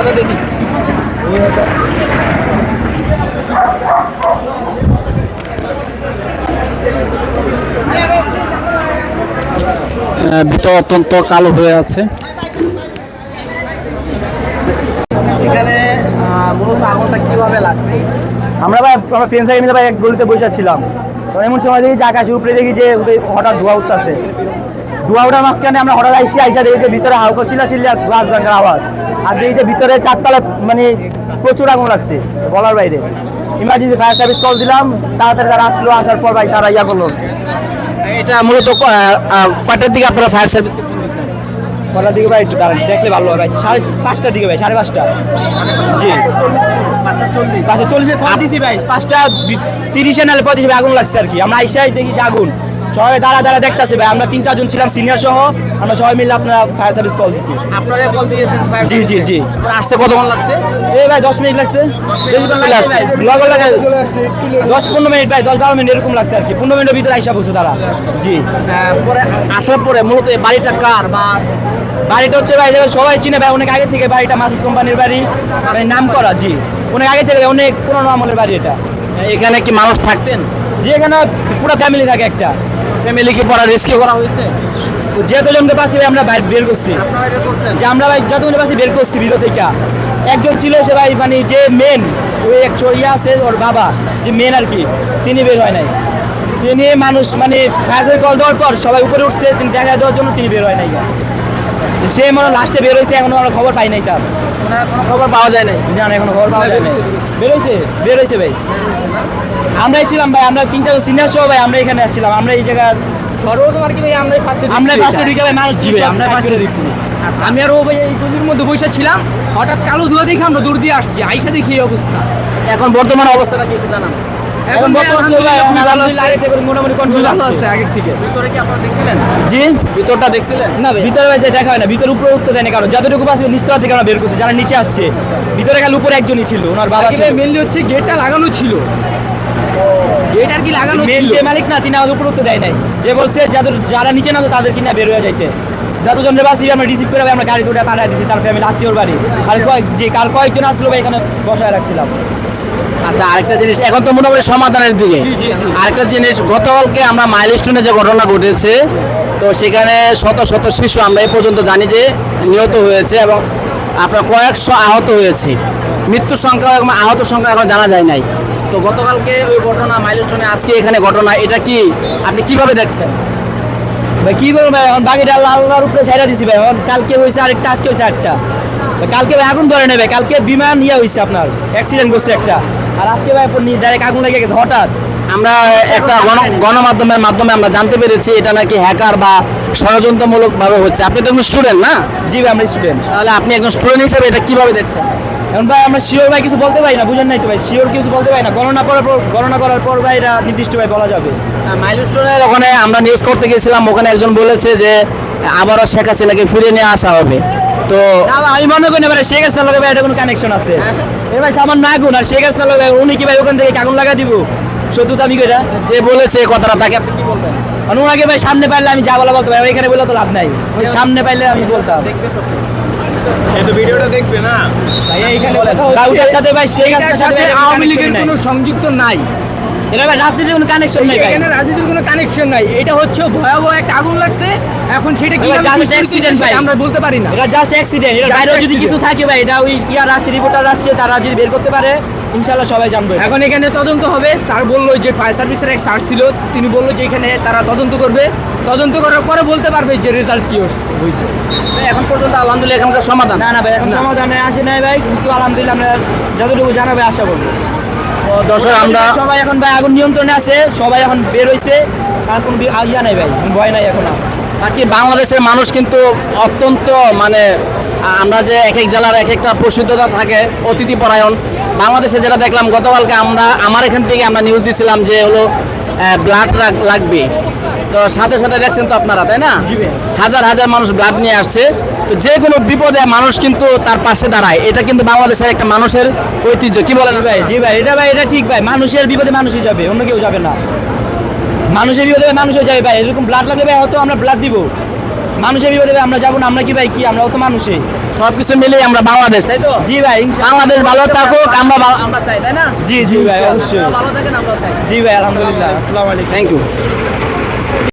দাদা দেখি। ভিতর অত্যন্ত কালো হয়ে আছে। এখানে মূলত আগুনটা কীভাবে লাগছে? আমরা ভাই আমরা ফ্রেন্ড সাইড মিলে ভাই এক গলিতে বসে ছিলাম এমন সময় দেখি যে আকাশে উপরে দেখি যে হঠাৎ ধোয়া উঠতেছে। ধোয়া উঠার মাঝখানে আমরা হঠাৎ আইসি আইসা দেখি যে ভিতরে হালকা চিল্লা চিল্লা গ্লাস ভাঙার আওয়াজ। আর দেখি যে ভিতরে চারতলা মানে প্রচুর আগুন লাগছে বলার বাইরে। ইমার্জেন্সি ফায়ার সার্ভিস কল দিলাম তাড়াতাড়ি তারা আসলো আসার পর ভাই তারা ইয়া করল। এটা মূলত ক- আহ, আহ, কয়টার দিকে আপনারা ফায়ার সার্ভিস কটার দিকে ভাই একটু দাঁড়ান, দেখলে ভালো হয় ভাই। সাড়ে পাঁচটার দিকে ভাই, সাড়ে পাঁচটা। জি। পাঁচটা চল্লিশে। কল দিছি ভাই, পাঁচটা তিরিশে নাহলে পঁয়ত্রিশে আগুন লাগছে আর কি। আমরা আইসাই দেখি আগুন। সবাই দাঁড়া দাঁড়া দেখতেছে ভাই। আমরা তিন চারজন ছিলাম সিনিয়র সহ। আমরা সবাই মিলে আপনারা ফায়ার সার্ভিস কল দিছি। আপনারা কল দিয়েছেন ফায়ার জি জি জি। আসতে কতক্ষণ লাগছে? এই ভাই দশ মিনিট লাগছে। চলে আসছে। ভাই। লাগে দশ পনেরো মিনিট ভাই দশ বারো মিনিট এরকম লাগছে আর কি। পনেরো মিনিটের ভিতরে আইসা বসে তারা জি। পরে আসার পরে মূলত এই বাড়িটা কার বা বাড়িটা হচ্ছে ভাই সবাই চিনে ভাই অনেক আগে থেকে বাড়িটা মাসুদ কোম্পানির বাড়ি। মানে নাম করা জি। অনেক আগে থেকে অনেক পুরোনো আমলের বাড়ি এটা। এখানে কি মানুষ থাকতেন? যে এখানে পুরো ফ্যামিলি থাকে একটা। ফ্যামিলি কি পরে রেস্কিউ করা হয়েছে? যেতজনকে পাশে ভাই আমরা বাইরে বের করছি। যে আমরা ভাই যতজনের পাশে বের করছি ভিতর থেকে একজন ছিল সে ভাই মানে যে মেন ওই এক ইয়ে আছে ওর বাবা যে মেন আর কি তিনি বের হয় নাই। তিনি মানুষ মানে ফায়ার কল দেওয়ার পর সবাই উপরে উঠছে তিনি দেখা দেওয়ার জন্য তিনি বের হয় নাই। সে মনে লাস্টে বের হয়েছে এখনও আমরা খবর পাই নাই তার। খবর পাওয়া যায় নাই। না এখনও খবর পাওয়া যায় না বের হয়েছে। বের হয়েছে? ভাই। আমরাই ছিলাম ভাই আমরা তিন চার সিনিয়র সহ ভাই আমরা এখানে আসছিলাম আমরা এই জায়গার সর্বপ্রথম কি ভাই আমরাই ফার্স্টে আমরা ফার্স্টে ঢুকে ভাই মানুষ জি আমরা ফার্স্টে দিচ্ছি। আমি আর ও ভাই এই গলির মধ্যে বসে ছিলাম হঠাৎ কালো ধোয়া দেখে আমরা দূর দিয়ে আসছি আইসা দেখি এই অবস্থা। এখন বর্তমান অবস্থাটা কি একটু জানান। এখন মোটামুটি কন্ট্রোল আছে আগের থেকে। ভিতরে কি আপনারা দেখছিলেন? জি? ভিতরটা দেখছিলেন? না ভিতরে যে দেখা হয় না ভিতরে উপরে উঠতে দেয় না কারণ যতটুকু পাশে নিস্তলা থেকে আমরা বের করছি যারা নিচে আসছে। ভিতরে গেলে উপরে একজনই ছিল ওনার বাবা ছিল। মেনলি হচ্ছে গেটটা লাগানো ছিল। গেট আর কি লাগানো মেন ছিল? যে মালিক না তিনি আমাদের উপরে উঠতে দেয় নাই। যে বলছে যাদের যারা নিচে নামে তাদের কিনা বের হয়ে যাইতে। যতজন বাসি আমরা রিসিভ করে আমরা গাড়ি তুলে পাঠায় দিছি তার ফ্যামিলি আত্মীয়র বাড়ি। আর কয়েক যে কাল কয়েকজন আসলো ভাই এখানে বসায় রাখছিলাম। আচ্ছা আরেকটা জিনিস এখন তো মোটামুটি সমাধানের দিকে। আরেকটা জিনিস গতকালকে আমরা মাইলস্টোনে যে ঘটনা ঘটেছে তো সেখানে শত শত শিশু আমরা এই পর্যন্ত জানি যে নিহত হয়েছে এবং আপনার কয়েকশো আহত হয়েছে। মৃত্যুর সংখ্যা এবং আহত সংখ্যা এখন জানা যায় নাই। তো গতকালকে ওই ঘটনা মাইলস্টোনে আজকে এখানে ঘটনা এটা কি? আপনি কীভাবে দেখছেন? ভাই কি বলব ভাই এখন বাকিটা আল্লাহ আল্লাহর উপরে ছাইরা দিছি ভাই এখন কালকে হয়েছে আরেকটা আজকে হয়েছে একটা কালকে ভাই আগুন ধরে নেবে কালকে বিমান ইয়ে হয়েছে আপনার অ্যাক্সিডেন্ট করছে একটা। আর আজকে ভাই ডাইরেক্ট আগুন লেগে গেছে হঠাৎ। আমরা একটা গণ গণমাধ্যমের মাধ্যমে আমরা জানতে পেরেছি এটা নাকি হ্যাকার বা ষড়যন্ত্রমূলক ভাবে হচ্ছে। আপনি তো একজন স্টুডেন্ট না? জি ভাই আমরা স্টুডেন্ট তাহলে আপনি একজন স্টুডেন্ট হিসেবে এটা কীভাবে দেখছেন? এখন ভাই আমরা শিওর ভাই কিছু বলতে পারি না বুঝেন নাই তো ভাই শিওর কিছু বলতে পারি না। গণনা করার পর গণনা করার পর ভাই এটা নির্দিষ্ট ভাই বলা যাবে। মাইলস্টোনের ওখানে আমরা নিউজ করতে গেছিলাম ওখানে একজন বলেছে যে আবারও শেখ হাসিনাকে ফিরিয়ে নিয়ে আসা হবে। তো আমি মনে করি না ভাই শেখ হাসিনা লগে ভাই এটা কোনো কানেকশন আছে। এ ভাই সামান্য আগুন আর শেখ হাসিনা লগে উনি কি ভাই ওখান থেকে আগুন লাগা দিব? সত্যতা আমি কইরা। যে বলেছে কথাটা তাকে আপনি কি বলবেন? ওনাকে ভাই সামনে পাইলে আমি যা বলা বলতে পারি ওইখানে বলে তো লাভ নাই। ওই সামনে পাইলে আমি বলতাম। ভাই এইখানে সাথে ভাই শেখ হাসিনার সাথে আওয়ামী লীগের কোনো সংযুক্ত নাই। এরা ভাই রাজনীতির কোনো কানেকশন নেই এখানে রাজনীতির কোনো কানেকশন নাই। এটা হচ্ছে ভয়াবহ একটা আগুন লাগছে। এখন সেটা কি ভাই। আমরা বলতে পারি না। এটা জাস্ট অ্যাক্সিডেন্ট এটা বাইরেও যদি কিছু থাকে ভাই এটা ওই ইয়ার আসছে রিপোর্টার আসছে তারা যদি বের করতে পারে ইনশাআল্লাহ সবাই জানবে। এখন এখানে তদন্ত হবে। স্যার বলল যে ফায়ার সার্ভিসের এক স্যার ছিল তিনি বলল যে এখানে তারা তদন্ত করবে। তদন্ত করার পরে বলতে পারবে যে রেজাল্ট কি হচ্ছে। হয়েছে এখন পর্যন্ত আলহামদুলিল্লাহ এখানকার সমাধান। না না ভাই এখন সমাধানে আসে নাই ভাই কিন্তু আলহামদুলিল্লাহ আমরা যতটুকু জানাবে আশা করব। দর্শক আমরা সবাই এখন ভাই আগুন নিয়ন্ত্রণে আছে সবাই এখন বের হয়েছে কারণ কোনো ইয়া নাই ভাই ভয় নাই এখন আর। বাকি বাংলাদেশের মানুষ কিন্তু অত্যন্ত মানে আমরা যে এক এক জেলার এক একটা প্রসিদ্ধতা থাকে অতিথি পরায়ণ। বাংলাদেশে যেটা দেখলাম গতকালকে আমরা আমার এখান থেকে আমরা নিউজ দিছিলাম যে হলো ব্লাড লাগবে। তো সাথে সাথে দেখছেন তো আপনারা তাই না? হাজার হাজার মানুষ ব্লাড নিয়ে আসছে। তো যে কোনো বিপদে মানুষ কিন্তু তার পাশে দাঁড়ায়। এটা কিন্তু বাংলাদেশের একটা মানুষের ঐতিহ্য। কি বলেন? ভাই জি ভাই এটা ভাই এটা ঠিক ভাই। মানুষের বিপদে মানুষই যাবে অন্য কেউ যাবে না। মানুষের বিপদে মানুষও যাবে ভাই। এরকম ব্লাড লাগলে ভাই হয়তো আমরা ব্লাড দিব। মানুষের বিপদে আমরা যাব না আমরা কি ভাই কি? আমরাও তো মানুষই সবকিছু মিলিয়ে আমরা বাংলাদেশ তাই তো? জি ভাই বাংলাদেশ ভালো থাকুক আমরা আমরা চাই তাই না? জি জি ভাই অবশ্যই। ভালো থাকেন আমরা চাই। জি ভাই আলহামদুলিল্লাহ। আসসালামু আলাইকুম। Thank you